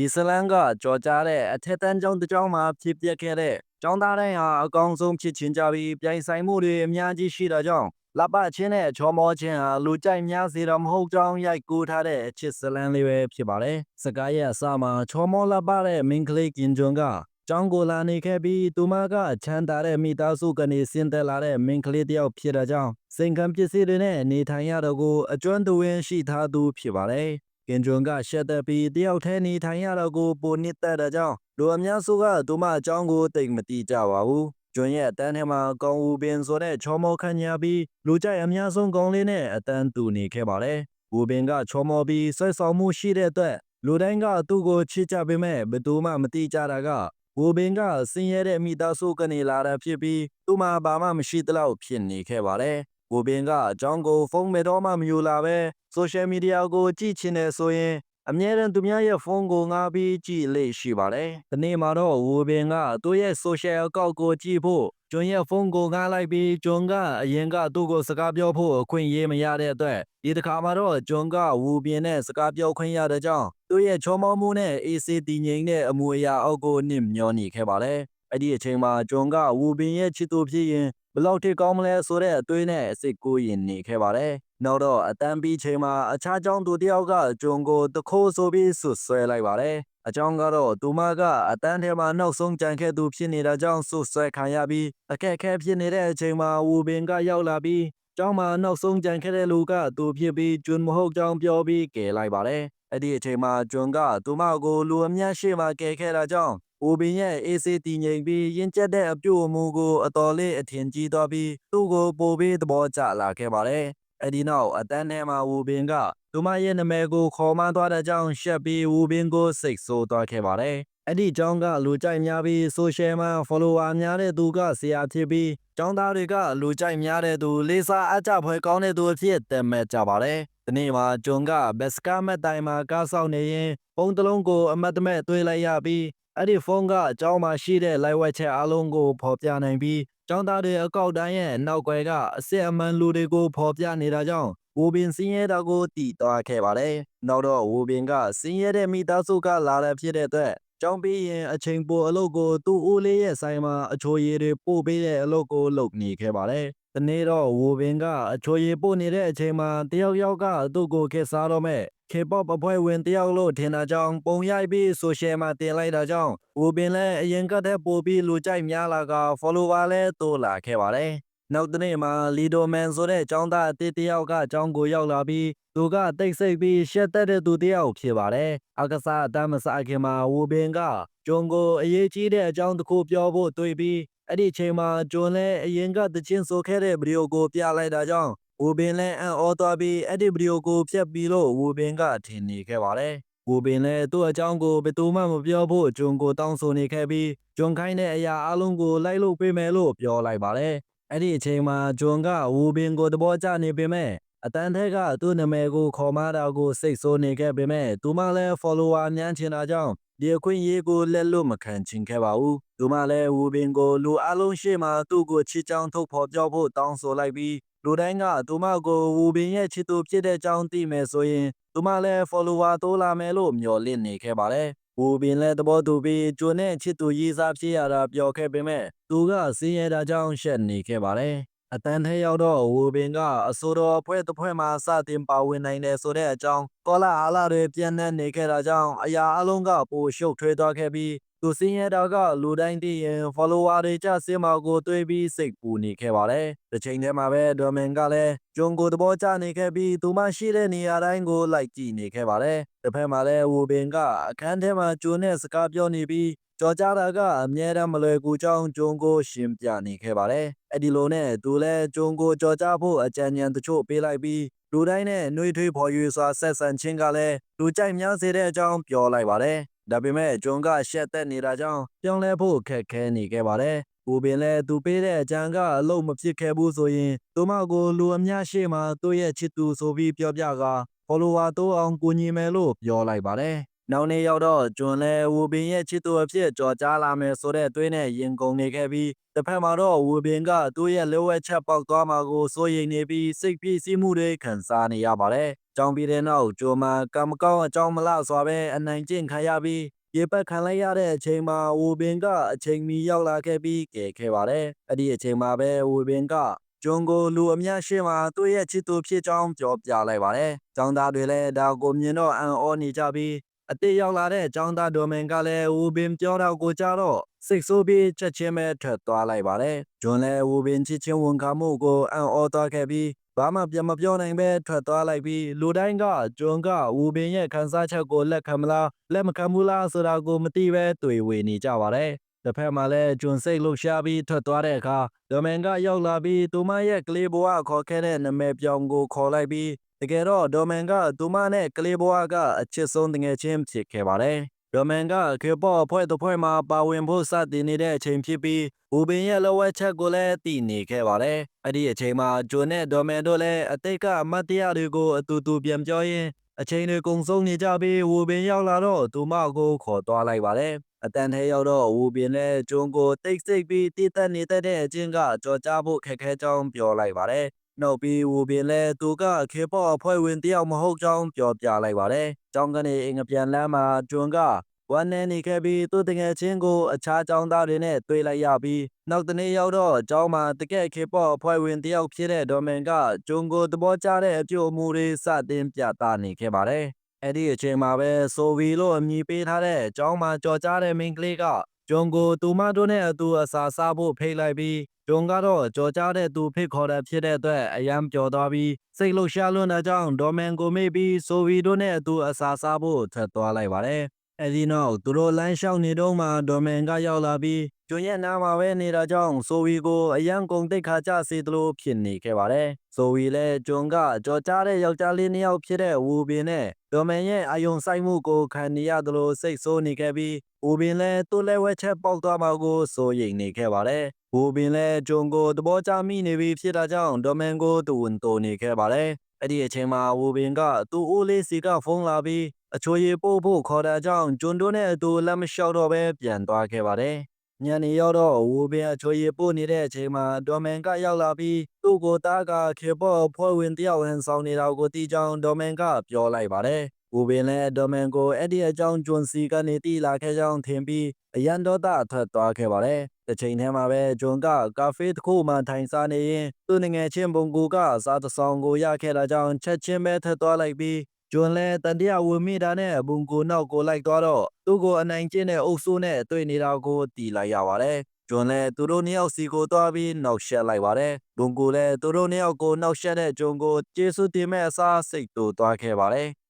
ဒီဇလန်ကကြော်ကြားတဲ့အထက်တန်းကျောင်းတစ်ကျောင်းမှာဖြစ်ပျက်ခဲ့တဲ့ကျောင်းသားတိုင်းဟာအကောင်ဆုံးဖြစ်ချင်းကြပြီးပြိုင်ဆိုင်မှုတွေအများကြီးရှိတာကြောင့်လပချင်းနဲ့ချောမောချင်းဟာလူကြိုက်များစေတော့မဟုတ်ကြောင်းရိုက်ကူးထားတဲ့အချစ်ဇလန်လေးပဲဖြစ်ပါတယ်။စကားရဲ့အစမှာချောမောလပတဲ့မင်းကလေးကင်ဂျွန်ကကျောင်းကိုလာနေခဲ့ပြီးသူမကချမ်းသာတဲ့မိသားစုကနေဆင်းသက်လာတဲ့မင်းကလေးတစ်ယောက်ဖြစ်တာကြောင့်စိန်ခံပစ္စည်းတွေနဲ့နေထိုင်ရတော့ကိုအကျွမ်းတဝင်းရှိထားသူဖြစ်ပါတယ်။ ကင်ဂျွန်ကရှက်သက်ပြီးတယောက်တည်းနေထိုင်ရတော့ကိုပိုနစ်သက်တဲ့ကြောင့်လူအများစုကသူမအကြောင်းကိုတိတ်မတိကြပါဘူး။ကျွန်းရဲ့အတန်းထဲမှာကောင်ဦးပင်ဆိုတဲ့ချောမောခန့်ညာပြီးလူကြိုက်အများဆုံးကောင်လေးနဲ့အတန်းတူနေခဲ့ပါတယ်။ဦးပင်ကချောမောပြီးဆွဲဆောင်မှုရှိတဲ့အတွက်လူတိုင်းကသူ့ကိုချစ်ကြပေမဲ့ဘယ်သူမှမတိကြတာကဝူဘင်ကဆင်းရဲတဲ့မိသားစုကနေလာတာဖြစ်ပြီးသူ့မှာဘာမှမရှိသလောက်ဖြစ်နေခဲ့ပါတယ်။ ဝူဘင်ကအကြောင်းကိုဖုန်းမဲ့တော့မှမယူလာပဲဆိုရှယ်မီဒီယာကိုကြည့်ချင်တယ်ဆိုရင်အမြဲတမ်းသူများရဲ့ဖုန်းကိုငှားပြီးကြည့်လေ့ရှိပါတယ်။ဒီနေ့မှာတော့ဝူဘင်ကသူ့ရဲ့ social account ကိုကြည့်ဖို့ကျွန်းရဲ့ဖုန်းကိုငှားလိုက်ပြီးကျွန်းကအရင်ကသူ့ကိုစကားပြောဖို့အခွင့်အရေးမရတဲ့အတွက်ဒီတစ်ခါမှာတော့ကျွန်းကဝူဘင်နဲ့စကားပြောခွင့်ရတဲ့ကြောင့်သူ့ရဲ့ချောမောမှုနဲ့ AC တည်ငြိမ်တဲ့အမူအရာအောက်ကိုနစ်မျောနေခဲ့ပါတယ်။အဲ့ဒီအချိန်မှာကျွန်းကဝူဘင်ရဲ့ချစ်သူဖြစ်ရင် ဘယ်လောက်ထိကောင်းမလဲဆိုတဲ့အတွေးနဲ့အစ်ကိုရင်နေခဲ့ပါတယ်။နောက်တော့အတန်းပြီးချိန်မှာအခြားကျောင်းသူတယောက်ကကျွန်းကိုတခိုးဆိုပြီးဆွဆွဲလိုက်ပါတယ်။အကြောင်းကတော့သူမကအတန်းထဲမှာနောက်ဆုံးကြံခဲ့သူဖြစ်နေတာကြောင့်ဆွဆွဲခံရပြီးအခက်အခဲဖြစ်နေတဲ့အချိန်မှာဝူဘင်ကရောက်လာပြီးကျောင်းမှာနောက်ဆုံးကြံခဲ့တဲ့လူကသူဖြစ်ပြီးကျွန်းမဟုတ်ကြောင်းပြောပြီးကယ်လိုက်ပါတယ်။အဲ့ဒီအချိန်မှာကျွန်းကသူမကိုလူအများရှိမှကယ်ခဲ့တာကြောင့် အိုဘင်ရဲ့အေးစေးတည်ငြိမ်ပြီးရင်ကျက်တဲ့အပြုတ်အမူကိုအတော်လေးအထင်ကြီးသွားပြီးသူ့ကိုပိုပြီးသဘောကျလာခဲ့ပါတယ်။အဲဒီနောက်အတန်းထဲမှာဝူဘင်ကသူမရဲ့နာမည်ကိုခေါ်မှန်းသွားတဲ့ကြောင့်ရှက်ပြီးဝူဘင်ကိုစိတ်ဆိုးသွားခဲ့ပါတယ်။အဲ့ဒီကြောင့်ကလူကြိုက်များပြီးဆိုရှယ်မှာ follower များတဲ့သူကဆရာဖြစ်ပြီးကျောင်းသားတွေကလူကြိုက်များတဲ့သူလေးစားအကြဖွယ်ကောင်းတဲ့သူအဖြစ်သတ်မှတ်ကြပါတယ်။ဒီနေ့မှာဂျွန်ကဘက်စကားမက်တိုင်မှာကားဆောင်နေရင်ပုံတလုံးကိုအမတ်တမဲ့သွေးလိုက်ရပြီး အဲ့ဒီဖုန်းကအကြောင်းမှရှိတဲ့ live web ချက်အလုံးကိုဖော်ပြနိုင်ပြီးကျောင်းသားတွေအကောက်တိုင်းရဲ့နောက်ွယ်ကအစစ်အမှန်လူတွေကိုဖော်ပြနေတာကြောင့်ဝူပင်စင်းရဲတာကိုတည်သွားခဲ့ပါတယ်။နောက်တော့ဝူပင်ကစင်းရဲတဲ့မိသားစုကလာတဲ့ဖြစ်တဲ့အတွက်ကျောင်းပြီးရင်အချိန်ပိုအလုပ်ကိုသူ့ဦးလေးရဲ့ဆိုင်မှာအချိုရည်တွေပို့ပေးတဲ့အလုပ်ကိုလုပ်နေခဲ့ပါတယ်။တနေ့တော့ဝူပင်ကအချိုရည်ပို့နေတဲ့အချိန်မှာတယောက်ယောက်ကသူ့ကိုခေစားတော့မဲ့ K-pop အဖွဲ့ဝင်တယောက်လို့ထင်တာကြောင့်ပုံရိုက်ပြီး social မှာတင်လိုက်တာကြောင့်ဝူဘင်လည်းအရင်ကတည်းပို့ပြီးလူကြိုက်များလာက follower လည်းတိုးလာခဲ့ပါတယ်။နောက်တစ်နေ့မှာလီဒိုမန်ဆိုတဲ့ចောင်းသားအတစ်တယောက်ကចောင်းကိုရောက်လာပြီးသူကတိတ်ဆိတ်ပြီးရှက်တက်တဲ့သူတယောက်ဖြစ်ပါတယ်။အကစားအတမ်းမစားခင်မှာဝူဘင်ကဂျွန်ကိုအရေးကြီးတဲ့အကြောင်းတစ်ခုပြောဖို့တွေးပြီးအဲ့ဒီချိန်မှာဂျွန်လည်းအရင်ကတချင်းဆိုခဲ့တဲ့ဗီဒီယိုကိုပြလိုက်တာကြောင့် ဝူဘင်လည်းအံ့ဩသွားပြီးအဲ့ဒီဗီဒီယိုကိုဖျက်ပြီးလို့ဝူဘင်ကထင်နေခဲ့ပါတယ်။ဝူဘင်လည်းသူ့အကြောင်းကိုဘယ်သူမှမပြောဖို့ဂျွန်ကိုတောင်းဆိုနေခဲ့ပြီးဂျွန်ခိုင်းတဲ့အရာအလုံးကိုလိုက်လို့ပေးမယ်လို့ပြောလိုက်ပါတယ်။အဲ့ဒီအချိန်မှာဂျွန်ကဝူဘင်ကိုသဘောကျနေပေမဲ့အတန်ထက်ကသူ့နာမည်ကိုခေါ်မတာကိုစိတ်ဆိုးနေခဲ့ပေမဲ့သူမှလည်း follower ညမ်းချင်တာကြောင့်ဒီအခွင့်အရေးကိုလက်လွတ်မခံချင်ခဲ့ပါဘူး။သူမှလည်းဝူဘင်ကိုလူအလုံးရှိမှသူ့ကိုချစ်ချောင်းထုတ်ဖော်ပြောဖို့တောင်းဆိုလိုက်ပြီး လူတိုင်းကသူမကိုဝူဘင်ရဲ့ချစ်သူဖြစ်တဲ့အကြောင်းသိမယ်ဆိုရင်သူမလည်း follower တိုးလာမယ်လို့မျှော်လင့်နေခဲ့ပါတယ်။ဝူဘင်လည်းသဘောတူပြီးကျွန်းနဲ့ချစ်သူရေးစားဖြစ်ရတာပြောခဲ့ပေမဲ့သူကစင်းရဲတာကြောင့်ရှက်နေခဲ့ပါတယ်။အတန်ထဲရောက်တော့ဝူဘင်ကအဆိုတော်အဖွဲ့တစ်ဖွဲ့မှာစတင်ပါဝင်နိုင်တယ်ဆိုတဲ့အကြောင်းကောလာအားလာတွေပြန့်နှံ့နေခဲ့တာကြောင့်အရာအလုံးကပိုရှုပ်ထွေးသွားခဲ့ပြီး သူစင်းရဲတာကလူတိုင်းသိရင် follower တွေကြစင်မာကိုတွေးပြီးစိတ်ပူနေခဲ့ပါတယ်။တစ်ချိန်တည်းမှာပဲဒေါ်မန်ကလည်းဂျွန်ကိုသဘောကျနေခဲ့ပြီးသူမရှိတဲ့နေရာတိုင်းကိုလိုက်ကြည့်နေခဲ့ပါတယ်။တစ်ဖက်မှာလည်းဝူဘင်ကအခန်းထဲမှာဂျွန်နဲ့စကားပြောနေပြီးကြော်ကြတာကအမြဲတမ်းမလွယ်ကူကြောင်းဂျုံကိုရှင်းပြနေခဲ့ပါတယ်။အဲ့ဒီလိုနဲ့သူလည်းဂျုံကိုကြော်ကြဖို့အကြံဉာဏ်တချို့ပေးလိုက်ပြီးလူတိုင်းနဲ့နှွေးထွေးဖော်ရွေစွာဆက်ဆံခြင်းကလည်းလူကြိုက်များစေတဲ့အကြောင်းပြောလိုက်ပါတယ်။ ဒါပေမဲ့ဂျုံကရှက်သက်နေတာကြောင့်ပြောင်းလဲဖို့ခက်ခဲနေခဲ့ပါတယ်။ဦးပင်လည်းသူပေးတဲ့အကြံကအလုံးမဖြစ်ခဲ့ဘူးဆိုရင်သူမကိုလူအများရှိမှသူ့ရဲ့ချစ်သူဆိုပြီးပြောပြက follower တိုးအောင်ကူညီမယ်လို့ပြောလိုက်ပါတယ်။နောက်နေ့ရောက်တော့ကျွန်းလဲဝူပင်ရဲ့ချစ်သူအဖြစ်ကြော်ကြားလာမယ်ဆိုတဲ့သွေးနဲ့ရင်ကုန်နေခဲ့ပြီးတစ်ဖက်မှာတော့ဝူပင်ကသူ့ရဲ့လိုဝက်ချက်ပေါက်သွားမှာကိုစိုးရိမ်နေပြီးစိတ်ပြည့်စည်မှုတွေခံစားနေရပါတယ် ကြောင်းပြီးတဲ့နောက်ဂျွန်မှာကံမကောင်းအကြောင်းမလားစွာပဲအနိုင်ကျင့်ခံရပြီးရေပတ်ခံလိုက်ရတဲ့အချိန်မှာဝူပင်ကအချိန်မီရောက်လာခဲ့ပြီးကယ်ခဲ့ပါတယ်။အဲ့ဒီအချိန်မှာပဲဝူပင်ကဂျွန်ကိုလူအများရှိမှသူ့ရဲ့ချစ်သူဖြစ်ကြောင်းပြောပြလိုက်ပါတယ်။ចောင်းသားတွေလည်းဒါကိုမြင်တော့အံ့ဩနေကြပြီးအစ်စ်ရောက်လာတဲ့ចောင်းသားဒိုမင်ကလည်းဝူပင်ပြောတော့ကိုကြတော့စိတ်ဆိုးပြီးချက်ချင်းပဲထွက်သွားလိုက်ပါတယ်။ဂျွန်လည်းဝူပင်ချစ်ချင်းဝန်ခံမှုကိုအံ့ဩသွားခဲ့ပြီး ဘာမှပြန်မပြောနိုင်ပဲထွက်သွားလိုက်ပြီးလူတိုင်းကဂျွန်ကဝူပင်ရဲ့ခန်းစားချက်ကိုလက်ခံမလားလက်မခံဘူးလားဆိုတာကိုမသိပဲတွေ့ဝေနေကြပါတယ်။တစ်ဖက်မှာလည်းဂျွန်စိတ်လှုပ်ရှားပြီးထွက်သွားတဲ့အခါဒိုမင်ကရောက်လာပြီးသူမရဲ့ကလေးဘဝခေါ်ခဲ့တဲ့နာမည်ပြောင်ကိုခေါ်လိုက်ပြီးတကယ်တော့ဒိုမင်ကသူမနဲ့ကလေးဘဝကအချစ်ဆုံးတငယ်ချင်းဖြစ်ခဲ့ပါတယ်။ ဒိုမင်ကခေပေါ်အဖွဲ့တစ်ဖွဲ့မှာပါဝင်ဖို့စတင်နေတဲ့အချိန်ဖြစ်ပြီးဘူပင်ရဲ့လောဝက်ချက်ကိုလည်းတည်နေခဲ့ပါတယ်။အဲ့ဒီအချိန်မှာဂျွန်နဲ့ဒိုမင်တို့လည်းအတိတ်ကအမတ်တရားတွေကိုအတူတူပြန်ပြောရင်းအချိန်တွေကုန်ဆုံးနေကြပြီးဝူပင်ရောက်လာတော့သူမကိုခေါ်သွားလိုက်ပါတယ်။အတန်ထဲရောက်တော့ဝူပင်နဲ့ဂျွန်ကိုတိတ်ဆိတ်ပြီးတည်တက်နေတဲ့အချင်းကကြော်ကြားဖို့ခက်ခဲကြောင်းပြောလိုက်ပါတယ်။ နောက်ပြီးဝူပင်လည်းသူကခေပေါ်အဖွဲ့ဝင်တယောက်မဟုတ်ကြောင်းပြောပြလိုက်ပါတယ်။ကျောင်းကနေအင်္ဂပြန်လမ်းမှာဂျွန်ကဝမ်းနေနေခဲ့ပြီးသူတငယ်ချင်းကိုအခြားကျောင်းသားတွေနဲ့တွေ့လိုက်ရပြီးနောက်တနေ့ရောက်တော့ကျောင်းမှာတကယ်ခေပေါ်အဖွဲ့ဝင်တယောက်ဖြစ်တဲ့ဒေါ်မင်ကဂျွန်ကိုသဘောကျတဲ့အပြုအမူတွေစတင်ပြသနေခဲ့ပါတယ်။အဲ့ဒီအချိန်မှာပဲဆိုဗီလို့အမည်ပေးထားတဲ့ကျောင်းမှာကြော်ကြားတဲ့မိန်းကလေးက ဂျွန်ကိုသူမတို့နဲ့အတူအစာစားဖို့ဖိတ်လိုက်ပြီးဂျွန်ကတော့ကြော်ကြားတဲ့သူဖိတ်ခေါ်တဲ့ဖြစ်တဲ့အတွက်အယံပျော်သွားပြီးစိတ်လှုပ်ရှားလွန်းတဲ့ကြောင့်ဒေါ်မန်ကိုမေ့ပြီးဆိုဗီတို့နဲ့အတူအစာစားဖို့ထွက်သွားလိုက်ပါတယ်။ အဲဒီနောက်သူတို့လမ်းလျှောက်နေတော့မှဒေါ်မန်ကရောက်လာပြီးကျွန်းရဲ့နားမှာပဲနေတာကြောင့်ဆိုဗီကိုအယံကုန်တိတ်ခါကြစေသလိုဖြစ်နေခဲ့ပါတယ်။ဆိုဗီလည်းကျွန်းကကြော်ကြားတဲ့ယောက်ျားလေးနှစ်ယောက်ဖြစ်တဲ့ဝူပင်နဲ့ဒေါ်မန်ရဲ့အယုံဆိုင်မှုကိုခံနေရသလိုစိတ်ဆိုးနေခဲ့ပြီးဝူပင်လည်းသူ့လက်ဝဲချက်ပေါက်သွားမှာကိုစိုးရိမ်နေခဲ့ပါတယ်။ဝူပင်လည်းကျွန်းကိုသဘောကျမိနေပြီဖြစ်တာကြောင့်ဒေါ်မန်ကိုတူဝန်တိုနေခဲ့ပါတယ်။အဲ့ဒီအချိန်မှာဝူပင်ကသူ့အိုးလေးစီကဖုန်းလာပြီး အချိုရည်ပို့ဖို့ခေါ်တာကြောင့်ကျွန်းတို့နဲ့အတူလက်မလျှောက်တော့ပဲပြန်သွားခဲ့ပါတယ်။ညနေရောက်တော့ဝူပင်အချိုရည်ပို့နေတဲ့အချိန်မှာဒေါ်မန်ကရောက်လာပြီးသူ့ကိုသားကခေပေါ်ဖွဲ့ဝင်တယောက်ဟန်ဆောင်နေတာကိုတီးကြောင်ဒေါ်မန်ကပြောလိုက်ပါတယ်။ဝူပင်လည်းဒေါ်မန်ကိုအဲ့ဒီအကြောင်းကျွန်းစီကနေတီးလာခဲ့ကြောင်းထင်ပြီးအရန်ဒေါသထွက်သွားခဲ့ပါတယ်။တစ်ချိန်တည်းမှာပဲကျွန်းကကာဖေးတစ်ခုမှထိုင်စားနေရင်သူ့ငငယ်ချင်းဘုံကူကစားတဆောင်ကိုရခဲ့တာကြောင့်ချက်ချင်းပဲထက်သွားလိုက်ပြီး ကျွန်းလဲတန်တရာဝင်မိတာနဲ့ဘုံကိုနောက်ကိုလိုက်သွားတော့သူ့ကိုအနိုင်ကျင့်တဲ့အုပ်စုနဲ့တွေ့နေတာကိုတီးလိုက်ရပါတယ်။ကျွန်းလဲသူတို့နှစ်ယောက်စီကိုသွားပြီးနောက်ရှက်လိုက်ပါတယ်။ဘုံကိုလည်းသူတို့နှစ်ယောက်ကိုနောက်ရှက်တဲ့ကျွန်းကိုကျေးဇူးတင်မဲ့အစားစိတ်တူသွားခဲ့ပါတယ်။